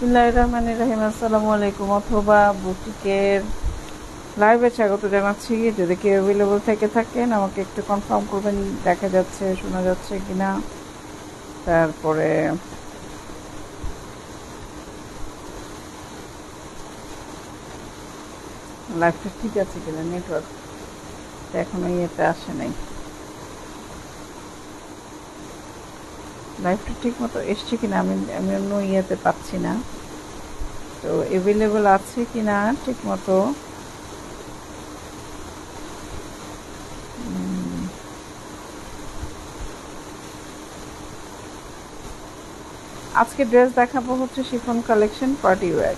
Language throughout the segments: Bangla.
বিসমিল্লাহ রহমান রাহিম, আসসালামু আলাইকুম, অথবা বুটিকের লাইভে স্বাগত জানাচ্ছি। যদি কেউ অ্যাভেলেবল থেকে থাকেন, আমাকে একটু কনফার্ম করবেন, দেখা যাচ্ছে, শোনা যাচ্ছে কিনা। তারপরে লাইভটা ঠিক আছে কিনা নেটওয়ার্ক এখনও ইয়েতে আসে নাই। লাইভটা ঠিক মতো এসছে কিনা আমি আমি অন্য ইয়েতে পাচ্ছি না। তো অ্যাভেলেবল আছে কিনা ঠিক মতো আজকে ড্রেস দেখাবো হচ্ছে chiffon collection party wear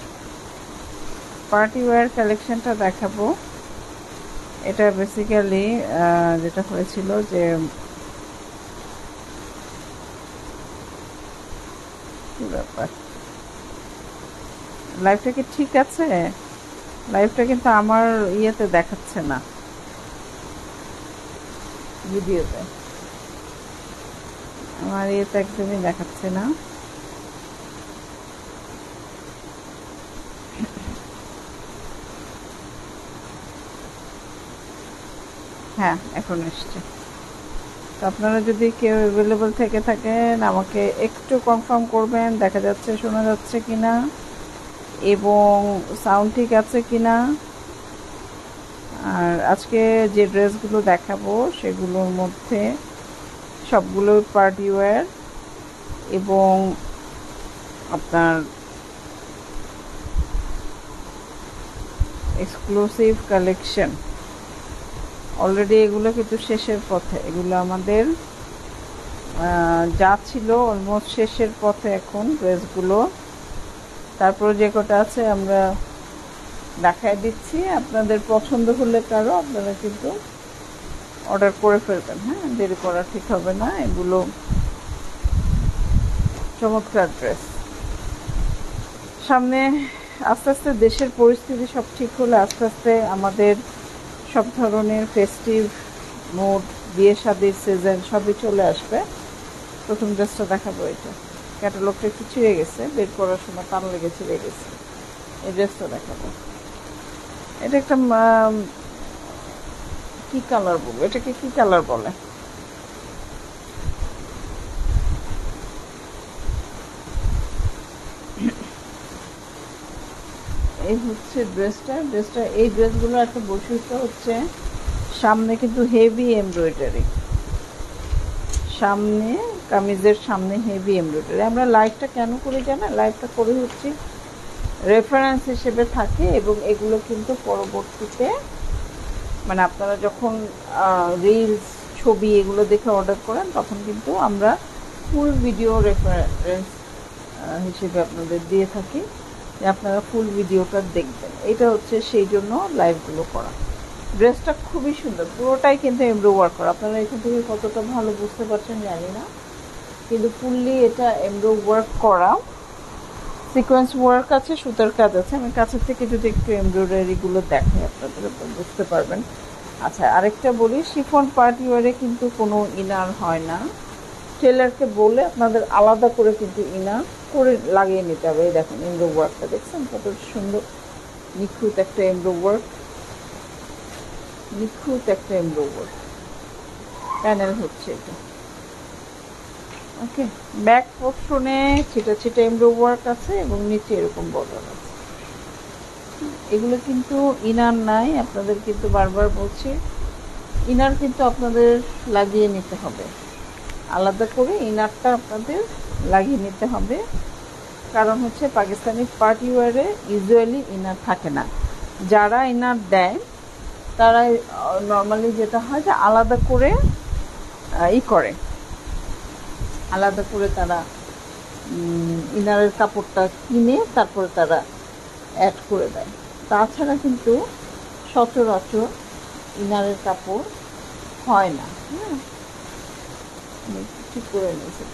party wear কালেকশনটা দেখাবো। এটা বেসিক্যালি যেটা হয়েছিল যে কি ব্যাপার লাইফটা কি ঠিক আছে? লাইফটা কিন্তু আমার ইয়েতে দেখাচ্ছে না। ভিডিওতে আমার ইয়েতে একদমই দেখাচ্ছে না। হ্যাঁ এখন এসছে। তো আপনারা যদি কেউ অ্যাভেলেবল থেকে থাকেন, আমাকে একটু কনফার্ম করবেন, দেখা যাচ্ছে, শোনা যাচ্ছে কিনা। এবং সাউন্ড ঠিক আছে কিনা? আর আজকে যে ড্রেসগুলো দেখাবো, সেগুলোর মধ্যে সবগুলো পার্টি ওয়্যার এবং আপনার এক্সক্লুসিভ কালেকশন অলরেডি এগুলো কিন্তু শেষের পথে। এগুলো আমাদের যা ছিল অলমোস্ট শেষের পথে এখন ড্রেসগুলো। তারপর যে কটা আছে আমরা দেখাই দিচ্ছি। আপনাদের পছন্দ হলে কারও, আপনারা কিন্তু অর্ডার করে ফেলবেন হ্যাঁ? দেরি করা ঠিক হবে না। এগুলো চমৎকার ড্রেস সামনে আস্তে আস্তে দেশের পরিস্থিতি সব ঠিক হলে আস্তে আস্তে আমাদের সব ধরনের ফেস্টিভ মুড বিয়ে শাদির সিজন সবই চলে আসবে। প্রথম ড্রেসটা দেখাবো এটা। ক্যাটালগটা একটু ছিঁড়ে গেছে, বের করার সময় টান লেগে ছিঁড়ে গেছে এই ড্রেসটা দেখাবো। এটা একটা কি কালার বলব? এটাকে কি কালার বলে? এই হচ্ছে ড্রেসটা। ড্রেসটা, এই ড্রেসগুলো একটা বৈশিষ্ট্য হচ্ছে, সামনে কিন্তু হেভি এমব্রয়ডারি সামনে, কামিজের সামনে হেভি এমব্রয়ডারি আমরা লাইভটা কেন করি জানা লাইভটা করে হচ্ছে রেফারেন্স হিসেবে থাকে এবং এগুলো কিন্তু পরবর্তীতে মানে আপনারা যখন রিলস ছবি এগুলো দেখে অর্ডার করেন, তখন কিন্তু আমরা ফুল ভিডিও রেফারেন্স হিসেবে আপনাদের দিয়ে থাকি। যে আপনারা ফুল ভিডিওটা দেখবেন। এটা হচ্ছে সেই জন্য লাইভগুলো করা। ড্রেসটা খুবই সুন্দর। পুরোটাই কিন্তু এমব্রো ওয়ার্ক করা। আপনারা এখান থেকে কতটা ভালো বুঝতে পারছেন জানি না। কিন্তু ফুললি এটা এমব্রো ওয়ার্ক করা। সিকোয়েন্স ওয়ার্ক আছে, সুতার কাজ আছে। আমি কাছের থেকে যদি একটু এমব্রয়ডারিগুলো দেখাই আপনাদের বুঝতে পারবেন। আচ্ছা আরেকটা বলি, শিফন পার্টি ওয়ারে কিন্তু কোনো ইনার হয় না। টেলারকে বলে আপনাদের আলাদা করে কিন্তু ইনার করে লাগিয়ে নিতে হবে। এই দেখেন, এমব্রো ওয়ার্কটা দেখছেন? কত সুন্দর, নিখুঁত একটা এমব্রো ওয়ার্ক। নিখুঁত একটা এমব্রো ওয়ার্ক প্যানেল হচ্ছে এটা। ওকে ব্যাক পোর্শনে ছিটা ছিটা এমব্রো ওয়ার্ক আছে এবং নিচে এরকম বর্ডার আছে। এগুলো কিন্তু ইনার নাই, আপনাদের কিন্তু বারবার বলছি। ইনার কিন্তু আপনাদের লাগিয়ে নিতে হবে। আলাদা করে ইনারটা আপনাদের লাগিয়ে নিতে হবে। কারণ হচ্ছে পাকিস্তানি পার্টি ওয়ারে ইউজুয়ালি ইনার থাকে না। যারা ইনার দেয় তারা নর্মালি যেটা হয় যে আলাদা করে ই করে। আলাদা করে তারা ইনারের কাপড়টা কিনে তারপরে তারা অ্যাড করে দেয়। তাছাড়া কিন্তু সচরাচর ইনারের কাপড় হয় না। হ্যাঁ? ঠিক করে নিয়েছে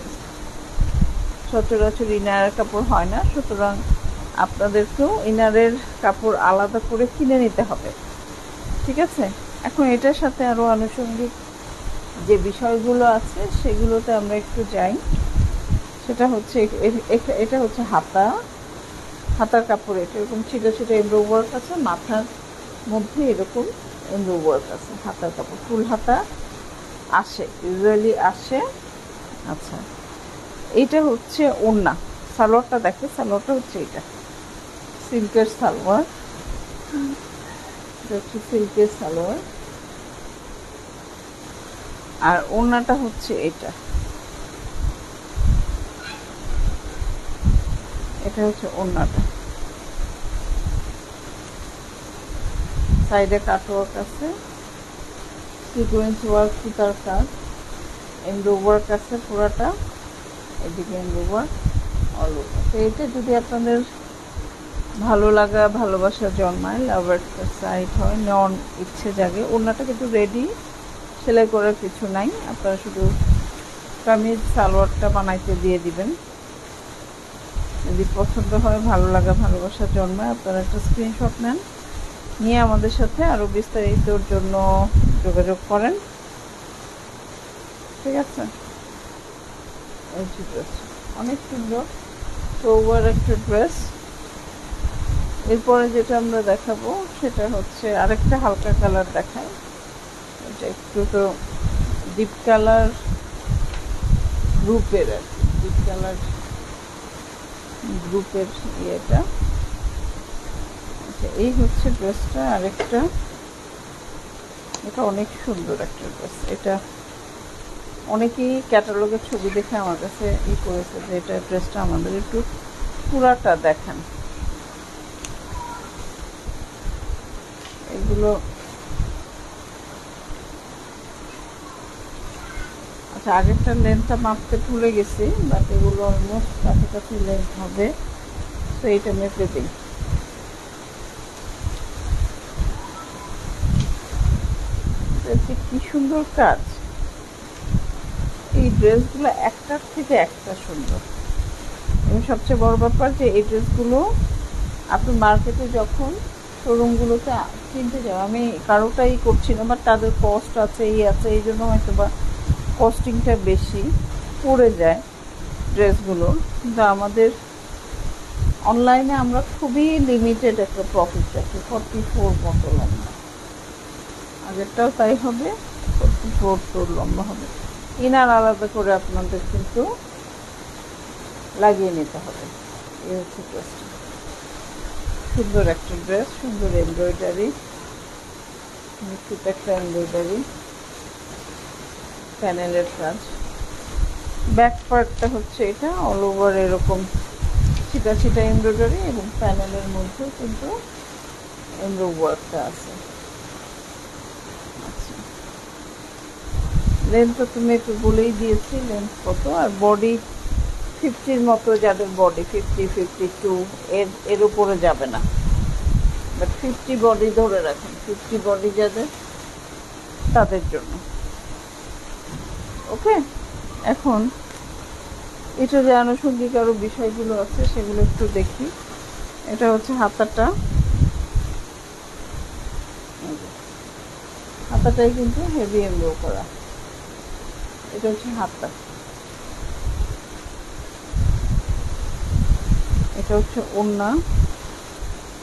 সচরাচর ইনারের কাপড় হয় না, সুতরাং আপনাদেরকেও ইনারের কাপড় আলাদা করে কিনে নিতে হবে। ঠিক আছে? এখন এটার সাথে আরও আনুষঙ্গিক যে বিষয়গুলো আছে, সেগুলোতে আমরা একটু যাই। সেটা হচ্ছে এটা হচ্ছে হাতা। হাতার কাপড়, এটা এরকম ছিটা ছিটা এমব্রো ওয়ার্ক আছে, মাথার মধ্যে এরকম এমব্রো ওয়ার্ক আছে, হাতার কাপড়। ফুল হাতা আসে, ইউজুয়ালি আসে। আচ্ছা এইটা হচ্ছে ওড়না। সালোয়ারটা দেখে, সালোয়ারটা হচ্ছে এটা সিল্কের সালোয়ার। হচ্ছে সিল্কের সালোয়ার। আর ওড়নাটা হচ্ছে এটা। এটা হচ্ছে ওড়নাটা। সাইডে কাটওয়ার্ক আছে। সিকোয়েন্স ওয়ার্ক সুতার কাজ। এমব্রো ওয়ার্ক আছে পুরাটা। এদিকে এমব্রো ওয়ার্ক অল এটা যদি আপনাদের ভালো লাগা, ভালোবাসা জন্মায় লাভার সাইড হয় নন ইচ্ছে জাগে। ওড়নাটা কিন্তু রেডি সেলাই করার কিছু নাই। আপনারা শুধু কামিজ, সালোয়ারটা বানাইতে দিয়ে দিবেন। যদি পছন্দ হয়, ভালো লাগা, ভালোবাসা জন্মায়, আপনারা একটা স্ক্রিনশট নেন। নিয়ে আমাদের সাথে আরও বিস্তারিতর জন্য যোগাযোগ করেন। ঠিক আছে? অনেক সুন্দর। সোবার একটা ড্রেস এরপরে যেটা আমরা দেখাবো, সেটা হচ্ছে আরেকটা হালকা কালার দেখায়। এটা একটু তো ডিপ কালার গ্রুপের আর ডিপ কালার গ্রুপের ইয়েটা। আচ্ছা এই হচ্ছে ড্রেসটা আরেকটা। এটা অনেক সুন্দর একটা ড্রেস এটা অনেকেই ক্যাটালগের ছবি দেখে আমার কাছে ই করেছে যে এটা ড্রেসটা আমাদের একটু পুরাটা দেখান। এগুলো আচ্ছা আগেরটা লেন্থটা মাপতে ভুলে গেছি বাট এগুলো অলমোস্ট কাছাকাছি লেন্থ হবে। তো এইটা মেপে দিই। কি সুন্দর কাজ। এই ড্রেসগুলো একটার থেকে একটা সুন্দর। এবং সবচেয়ে বড় ব্যাপার যে এই ড্রেসগুলো আপনি মার্কেটে যখন শোরুমগুলোতে কিনতে যাও। আমি কারোটাই করছি না বাট তাদের কস্ট আছে, এই আছে, এই জন্য হয়তো বা কস্টিংটা বেশি পড়ে যায় ড্রেসগুলো কিন্তু আমাদের অনলাইনে আমরা খুবই লিমিটেড একটা প্রফিট রাখি ফর্টি ফোর মতো লম্বা। আগেরটাও তাই হবে ফর্টি ফোর তোর লম্বা হবে। ইনার আলাদা করে আপনাদের কিন্তু লাগিয়ে নিতে হবে। এই হচ্ছে ড্রেসটা সুন্দর একটা ড্রেস, সুন্দর এমব্রয়ডারি নিশ্চিত একটা এমব্রয়ডারি, প্যানেলের কাজ। ব্যাক পার্টটা হচ্ছে এটা অল ওভার এরকম ছিটা ছিটা এমব্রয়ডারি এবং প্যানেলের মধ্যেও কিন্তু এমব্রো ওয়ার্কটা আছে। আচ্ছা। লেন্থ তুমি একটু বলেই দিয়েছি লেন্থ কত? আর বডি ফিফটির মতো যাদের বডি ফিফটি ফিফটি টু এর এর উপরে যাবে না। বাট ফিফটি বডি ধরে রাখেন ফিফটি বডি যাদের, তাদের জন্য। ওকে এখন, এটা যে আনুষঙ্গিক আরও বিষয়গুলো আছে, সেগুলো একটু দেখি। এটা হচ্ছে হাতাটা। হাতাটাই কিন্তু হেভি এমব্রো করা। এটা হচ্ছে হাতটা। এটা হচ্ছে ওড়না,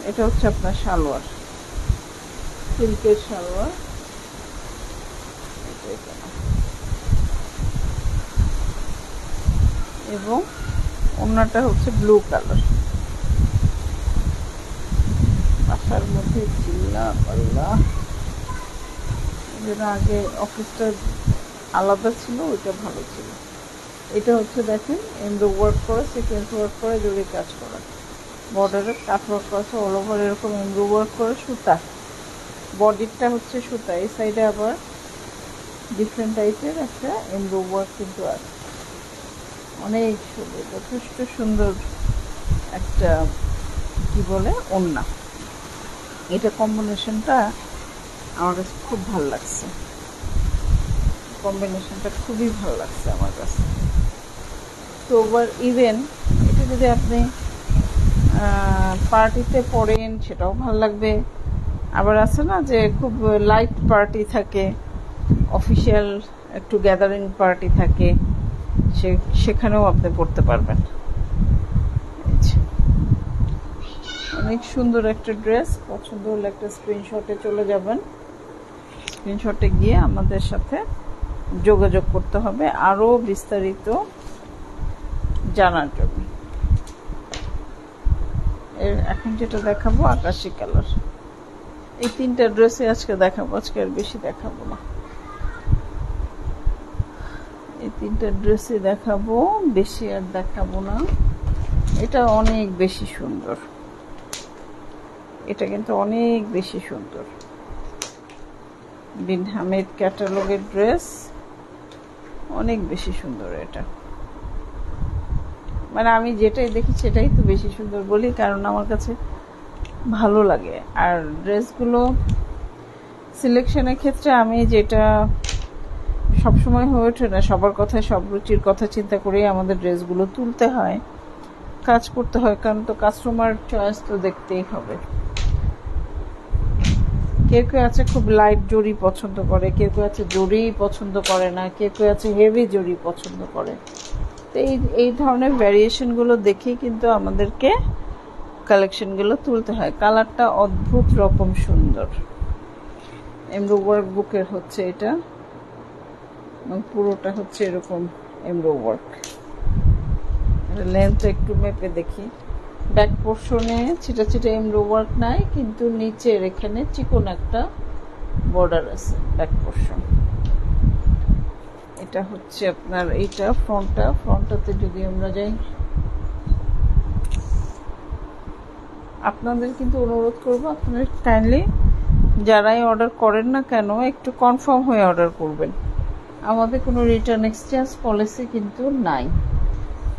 এটা হচ্ছে আপনার সালোয়ার, সিল্কের সালোয়ার। এবং ওড়নাটা হচ্ছে ব্লু কালার। বাসার মধ্যে চিল্লা পাল্লা। যেটা আগে অফিসটা আলাদা ছিল, ওইটা ভালো ছিল। এটা হচ্ছে দেখেন এমব্রো ওয়ার্ক করা সিকোয়েন্স ওয়ার্ক করা জড়িয়ে কাজ করা। বর্ডারের কাঠ ওয়ার্ক করা অল ওভার এরকম এমব্রো ওয়ার্ক করা সুতা। বডিরটা হচ্ছে সুতা, এই সাইডে আবার ডিফারেন্ট টাইপের একটা এমব্রো ওয়ার্ক কিন্তু আছে। অনেক সুন্দর, যথেষ্ট সুন্দর একটা, কি বলে ওন্না এটা কম্বিনেশনটা আমার কাছে খুব ভালো লাগছে। কম্বিনেশনটা খুবই ভালো লাগছে আমার কাছে। তো ওভার ইভেন এটা যদি আপনি পার্টিতে পড়েন, সেটাও ভালো লাগবে। আবার আছে না যে, খুব লাইট পার্টি থাকে অফিসিয়াল একটু গ্যাদারিং পার্টি থাকে, সে, সেখানেও আপনি পড়তে পারবেন। অনেক সুন্দর একটা ড্রেস পছন্দ হলে একটা স্ক্রিনশটে চলে যাবেন। স্ক্রিনশটে গিয়ে আমাদের সাথে যোগাযোগ করতে হবে। আরও বিস্তারিত জানার জন্য। এর এখন যেটা দেখাবো, আকাশি কালার। এই তিনটা ড্রেসে আজকে দেখাবো, আজকে আর বেশি দেখাবো না। এই তিনটা ড্রেসে দেখাবো, বেশি আর দেখাবো না। এটা অনেক বেশি সুন্দর। এটা কিন্তু অনেক বেশি সুন্দর। বিন হামিদ ক্যাটালগের ড্রেস অনেক বেশি সুন্দর এটা। মানে আমি যেটাই দেখি সেটাই তো বেশি সুন্দর বলি, কারণ আমার কাছে ভালো লাগে। আর ড্রেসগুলো সিলেকশনের ক্ষেত্রে আমি যেটা সবসময় হয়ে ওঠে না, সবার কথায়, সব রুচির কথা চিন্তা করেই আমাদের ড্রেসগুলো তুলতে হয়, কাজ করতে হয়, কারণ তো কাস্টমার চয়েস তো দেখতেই হবে। কেউ কেউ আছে খুব লাইট জড়ি পছন্দ করে, কেউ কেউ আছে জড়ি পছন্দ করে না, কেউ কেউ আছে হেভি জড়ি পছন্দ করে। তো এই এই ধরনের ভ্যারিয়েশনগুলো দেখেই কিন্তু আমাদেরকে কালেকশনগুলো তুলতে হয়। কালারটা অদ্ভুত রকম সুন্দর। এমব্রো ওয়ার্ক বুকের হচ্ছে এটা। পুরোটা হচ্ছে এরকম এমব্রো ওয়ার্ক লেন্থ একটু মেপে দেখি। ব্যাক পোর্শনে ছিটা ছিটা এমব্রো ওয়ার্ক নাই, কিন্তু নিচের এখানে চিকন একটা বর্ডার আছে ব্যাক পোর্শন এটা হচ্ছে আপনার এইটা, ফ্রন্টটা। ফ্রন্টটাতে যদি আমরা যাই, আপনাদের কিন্তু অনুরোধ করব আপনাদের কাইন্ডলি যারাই অর্ডার করেন না কেন, একটু কনফার্ম হয়ে অর্ডার করবেন। আমাদের কোনো রিটার্ন এক্সচেঞ্জ পলিসি কিন্তু নাই।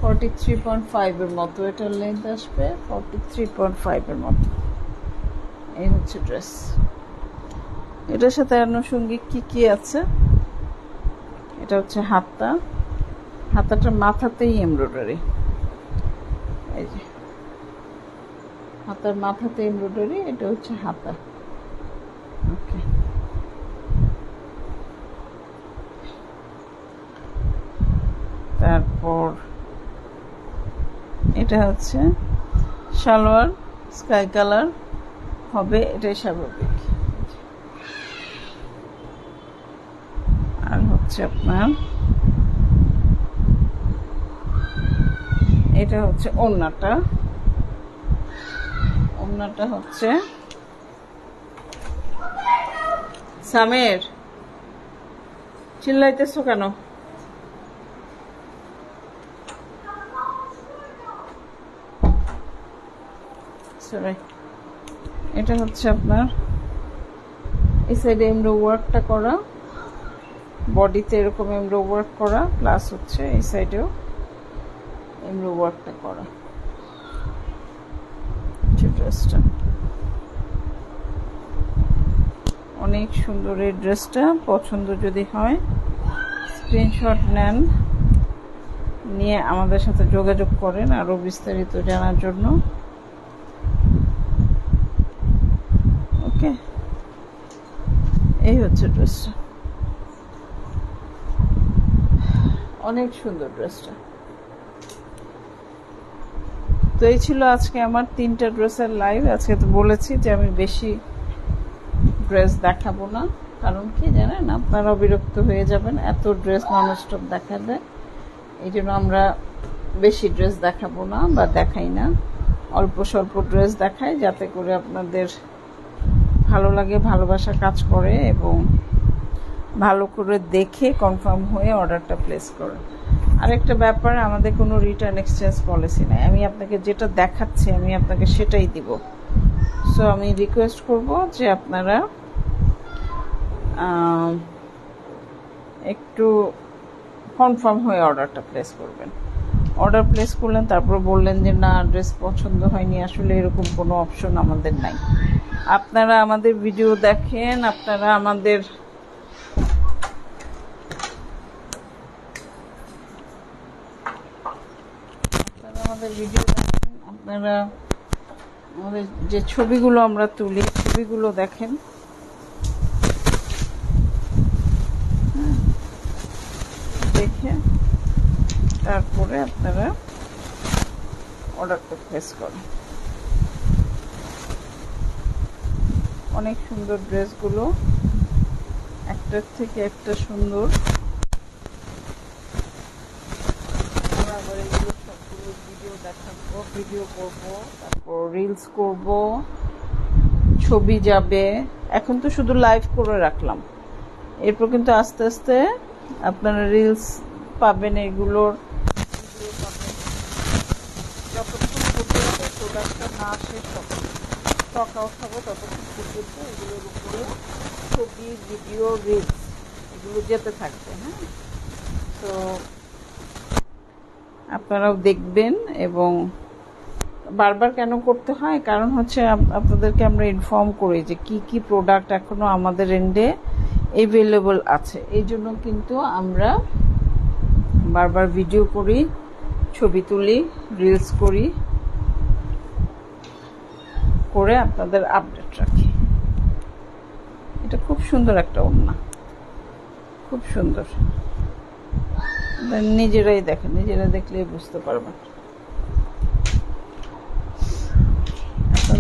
ফর্টি থ্রি পয়েন্ট ফাইভের মতো এটার লেন্থ আসবে ফর্টি থ্রি পয়েন্ট ফাইভের মতো। এই হচ্ছে ড্রেস এটার সাথে আনুষঙ্গিক কী কী আছে? এটা হচ্ছে হাতা। হাতাটার মাথাতেই এমব্রয়ডারি। এই যে। হাতার মাথাতে এমব্রয়ডারি, এটা হচ্ছে হাতা। ওকে। তারপর এটা হচ্ছে সালোয়ার, স্কাই কালার, হবে এটাই স্বাভাবিক আর হচ্ছে আপনার, এটা হচ্ছে ওড়নাটা। ওড়নাটা হচ্ছে সামের। চিল্লাইতেছো কেন? এটা হচ্ছে আপনার, এই সাইডে এমব্রো ওয়ার্কটা করা। বডিতে এরকম এমব্রো ওয়ার্ক করা, প্লাস হচ্ছে এই সাইডেও এমব্রো ওয়ার্কটা করা। ড্রেসটা। অনেক সুন্দর এই ড্রেসটা, পছন্দ যদি হয় স্ক্রিনশট নেন, নিয়ে আমাদের সাথে যোগাযোগ করেন আরও বিস্তারিত জানার জন্য। ওকে এই হচ্ছে ড্রেসটা। অনেক সুন্দর ড্রেসটা। তো এই ছিল আজকে আমার তিনটা ড্রেসের লাইভ আজকে তো বলেছি যে আমি বেশি ড্রেস দেখাবো না। কারণ কি জানেন আপনারা বিরক্ত হয়ে যাবেন, এত ড্রেস ননস্টপ দেখা দেয় এই জন্য আমরা বেশি ড্রেস দেখাবো না বা দেখাই না। অল্প স্বল্প ড্রেস দেখাই যাতে করে আপনাদের ভালো লাগে, ভালোবাসা কাজ করে এবং ভালো করে দেখে কনফার্ম হয়ে অর্ডারটা প্লেস করে। আরেকটা ব্যাপার, আমাদের কোনো রিটার্ন এক্সচেঞ্জ পলিসি নাই। আমি আপনাকে যেটা দেখাচ্ছি, আমি আপনাকে সেটাই দিব। সো আমি রিকোয়েস্ট করব যে আপনারা একটু কনফার্ম হয়ে অর্ডারটা প্লেস করবেন। অর্ডার প্লেস করলেন, তারপর বললেন যে, না ড্রেস পছন্দ হয়নি। আসলে এরকম কোনো অপশন আমাদের নাই। আপনারা আমাদের ভিডিও দেখেন, আপনারা আমাদের আপনারা আমাদের ভিডিও দেখেন, আপনারা আমাদের যে ছবিগুলো আমরা তুলি, ছবিগুলো দেখেন। দেখে তারপরে আপনারা অর্ডারটা প্লেস করেন। অনেক সুন্দর ড্রেসগুলো একটার থেকে একটা সুন্দর আমরা আবার এগুলো সবগুলো ভিডিও দেখাবো ভিডিও করব, তারপর রিলস করব, ছবি যাবে। এখন তো শুধু লাইভ করে রাখলাম। এরপর কিন্তু আস্তে আস্তে আপনারা রিলস পাবেন, এগুলোর যতক্ষণ প্রোডাক্টটা না শেষ হবে ততক্ষণ এগুলোর উপরে ছবি ভিডিও এগুলো যেতে থাকবে হ্যাঁ? তো আপনারাও দেখবেন এবং বারবার কেন করতে হয়? কারণ হচ্ছে আপনাদেরকে আমরা ইনফর্ম করি যে কি কি প্রোডাক্ট এখনও আমাদের এন্ডে অ্যাভেলেবল আছে। এই জন্য কিন্তু আমরা বারবার ভিডিও করি, ছবি তুলি রিলস করি, করে আপনাদের আপডেট রাখি। এটা খুব সুন্দর একটা ওড়না। খুব সুন্দর। নিজেরাই দেখেন, নিজেরা দেখলেই বুঝতে পারবেন।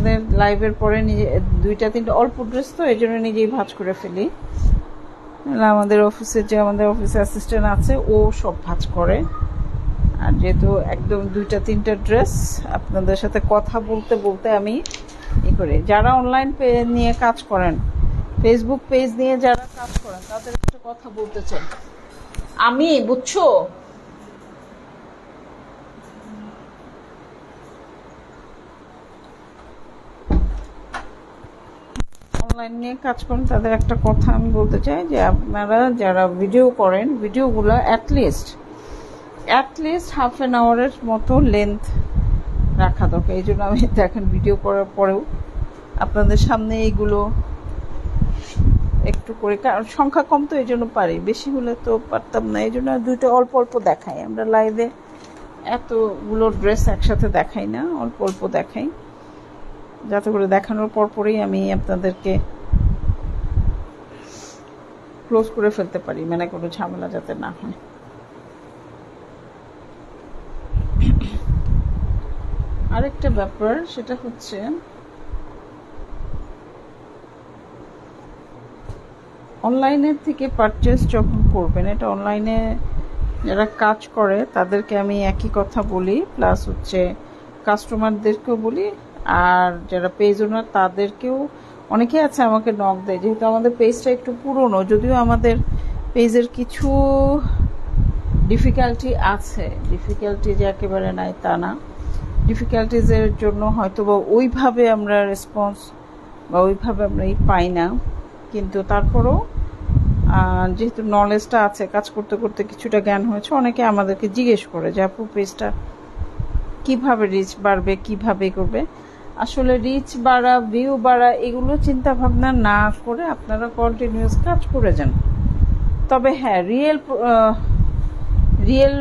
আপনাদের লাইভের পরে নিজে, দুইটা, তিনটা, অল্প ড্রেস তো, এই জন্য নিজেই ভাঁজ করে ফেলি। আমাদের অফিসে যে আমাদের অফিসে অ্যাসিস্ট্যান্ট আছে, ও সব ভাঁজ করে। আর যেহেতু একদম দুইটা, তিনটা ড্রেস আপনাদের সাথে কথা বলতে বলতে আমি ই করি। যারা অনলাইন নিয়ে কাজ করেন ফেসবুক পেজ নিয়ে যারা কাজ করেন, তাদের একটা কথা বলতে চাই। আমি, বুঝছ? অনলাইন নিয়ে কাজ করেন, তাদের একটা কথা আমি বলতে চাই যে আপনারা যারা ভিডিও করেন ভিডিওগুলো at least at least half an আওয়ারের মতো লেন্থ রাখা দরকার। এই জন্য আমি দেখেন ভিডিও করার পরেও আপনাদের সামনে এইগুলো একটু করে, কারণ সংখ্যা কম তো এই জন্য পারি। বেশি হলে তো পারতাম না, এই জন্য দুইটা অল্প অল্প দেখাই। আমরা লাইভে এতগুলো ড্রেস একসাথে দেখাই না, অল্প অল্প দেখাই। যাতে করে দেখানোর পর পরেই আমি আপনাদেরকে ক্লোজ করে ফেলতে পারি মানে কোনো ঝামেলা যাতে না হয়। আরেকটা ব্যাপার, সেটা হচ্ছে অনলাইনের থেকে পারচেস যখন করবেন, এটা অনলাইনে যারা কাজ করে, তাদেরকে আমি একই কথা বলি প্লাস হচ্ছে কাস্টমারদেরকেও বলি আর যারা পেজ ওনার তাদেরকেও অনেকে আছে আমাকে নক দেয়, যেহেতু আমাদের পেজটা একটু পুরনো, যদিও আমাদের পেজের কিছু ডিফিকাল্টি আছে। ডিফিকাল্টি যে একেবারে নাই তা না। ডিফিকাল্টিজের জন্য হয়তো বা ওইভাবে আমরা রেসপন্স বা ওইভাবে আমরা এই পাই না। কিন্তু তারপরও যেহেতু নলেজটা আছে, কাজ করতে করতে কিছুটা জ্ঞান হয়েছে, অনেকে আমাদেরকে জিজ্ঞেস করে যে, আপু পেজটা কীভাবে রিচ বাড়বে, কীভাবে করবে? আসলে রিচ বাড়া ভিউ বাড়া, এগুলো চিন্তা ভাবনা না করে আপনারা কন্টিনিউয়াস কাজ করে যান। তবে হ্যাঁ রিয়েল রিয়েল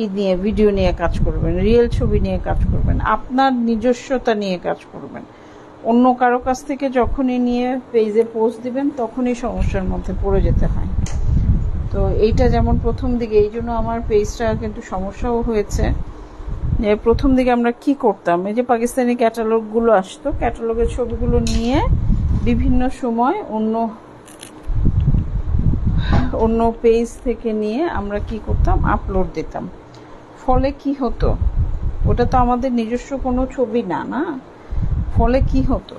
ই নিয়ে ভিডিও নিয়ে কাজ করবেন রিয়েল ছবি নিয়ে কাজ করবেন, আপনার নিজস্বতা নিয়ে কাজ করবেন। অন্য কারও কাছ থেকে যখনই নিয়ে পেজে পোস্ট দিবেন, তখনই সমস্যার মধ্যে পড়ে যেতে হয়। তো এইটা যেমন প্রথম দিকে, এই জন্য আমার পেজটা কিন্তু সমস্যাও হয়েছে। যে প্রথম দিকে আমরা কি করতাম? এই যে পাকিস্তানি ক্যাটালগুলো আসতো ক্যাটালগের ছবিগুলো নিয়ে বিভিন্ন সময় অন্য অন্য পেজ থেকে নিয়ে আমরা কি করতাম? আপলোড দিতাম। ফলে কি হতো? ওটা তো আমাদের নিজস্ব কোনো ছবি না না? ফলে কি হতো?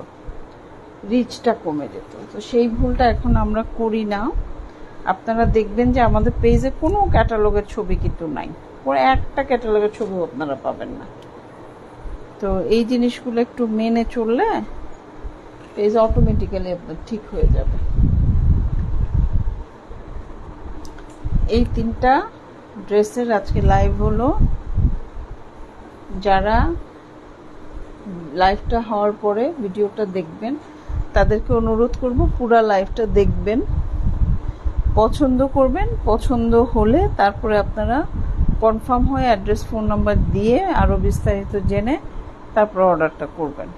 রিচটা কমে যেত। তো সেই ভুলটা এখন আমরা করি না। আপনারা দেখবেন যে আমাদের পেজে কোনো ক্যাটালগের ছবি কিন্তু নাই। কোনো একটা ক্যাটালগের ছবি আপনারা পাবেন না। তো এই জিনিসগুলো একটু মেনে চললে পেজ অটোমেটিক্যালি আপনার ঠিক হয়ে যাবে। এই তিনটা ড্রেসের আজকে লাইভ হলো। যারা লাইভটা হওয়ার পরে ভিডিওটা দেখবেন, তাদেরকে অনুরোধ করব পুরো লাইভটা দেখবেন। পছন্দ করবেন, পছন্দ হলে তারপরে আপনারা কনফার্ম হয়ে অ্যাড্রেস ফোন নাম্বার দিয়ে আরও বিস্তারিত জেনে তারপর অর্ডারটা করবেন।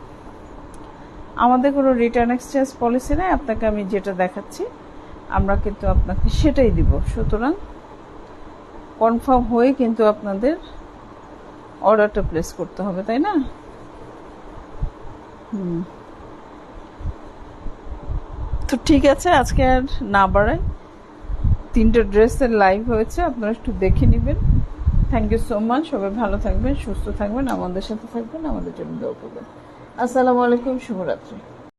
আমাদের কোনো রিটার্ন এক্সচেঞ্জ পলিসি নেই, আপনাকে আমি যেটা দেখাচ্ছি, আমরা কিন্তু আপনাকে সেটাই দিব। সুতরাং কনফার্ম হয়ে কিন্তু আপনাদের অর্ডারটা প্লেস করতে হবে, তাই না? হুম। তো ঠিক আছে, আজকে আর না বাড়াই। তিনটে ড্রেসের লাইভ হয়েছে, আপনারা একটু দেখে নেবেন। থ্যাংক ইউ সো মাচ সবাই ভালো থাকবেন, সুস্থ থাকবেন, আমাদের সাথে থাকবেন, আমাদের জন্য দোয়া করবেন। আসসালামু আলাইকুম, শুভরাত্রি।